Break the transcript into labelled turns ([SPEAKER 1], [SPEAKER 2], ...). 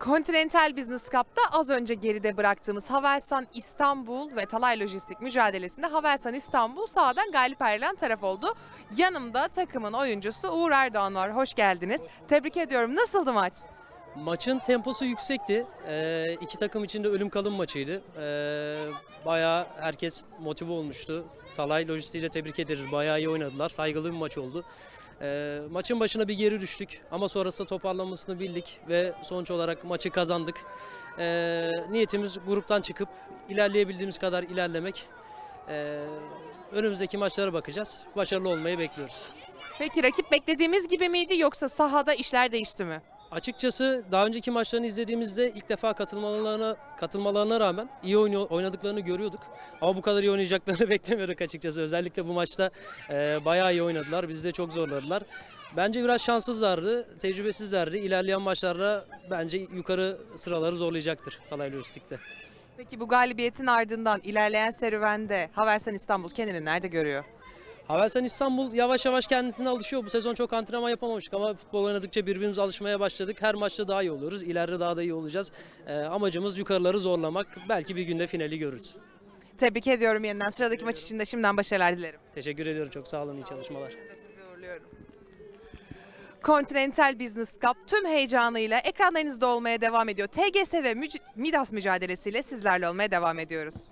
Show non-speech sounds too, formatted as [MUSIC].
[SPEAKER 1] Continental Business Cup'ta az önce geride bıraktığımız Havelsan İstanbul ve Talay Lojistik mücadelesinde Havelsan İstanbul sahadan galip ayrılan taraf oldu. Yanımda takımın oyuncusu Uğur Erdoğan var. Hoş geldiniz. Tebrik ediyorum. Nasıldı maç?
[SPEAKER 2] Maçın temposu yüksekti. Ee, iki takım için de ölüm kalım maçıydı. Ee, bayağı herkes motive olmuştu. Talay Lojistik'i de tebrik ederiz. Bayağı iyi oynadılar. Saygılı bir maç oldu. Ee, maçın başına bir geri düştük ama sonrasında toparlanmasını bildik ve sonuç olarak maçı kazandık. Ee, niyetimiz gruptan çıkıp ilerleyebildiğimiz kadar ilerlemek. Ee, önümüzdeki maçlara bakacağız. Başarılı olmayı bekliyoruz.
[SPEAKER 1] Peki rakip beklediğimiz gibi miydi yoksa sahada işler değişti mi?
[SPEAKER 2] Açıkçası daha önceki maçlarını izlediğimizde ilk defa katılmalarına katılmalarına rağmen iyi oynuyor, oynadıklarını görüyorduk. Ama bu kadar iyi oynayacaklarını [LAUGHS] beklemiyorduk açıkçası. Özellikle bu maçta e, bayağı iyi oynadılar. Bizi de çok zorladılar. Bence biraz şanssızlardı, tecrübesizlerdi. İlerleyen maçlarda bence yukarı sıraları zorlayacaktır Talay Lojistik'te.
[SPEAKER 1] Peki bu galibiyetin ardından ilerleyen serüvende Havelsan İstanbul kendini nerede görüyor?
[SPEAKER 2] Havelsan İstanbul yavaş yavaş kendisine alışıyor. Bu sezon çok antrenman yapamamıştık ama futbol oynadıkça birbirimize alışmaya başladık. Her maçta daha iyi oluyoruz. İleride daha da iyi olacağız. Ee, amacımız yukarıları zorlamak. Belki bir günde finali görürüz.
[SPEAKER 1] Tebrik ediyorum yeniden. Sıradaki maç için de şimdiden başarılar dilerim.
[SPEAKER 2] Teşekkür ediyorum. Çok sağ olun. iyi çalışmalar.
[SPEAKER 1] Sizi uğurluyorum. Continental Business Cup tüm heyecanıyla ekranlarınızda olmaya devam ediyor. TGS ve Müc- Midas mücadelesiyle sizlerle olmaya devam ediyoruz.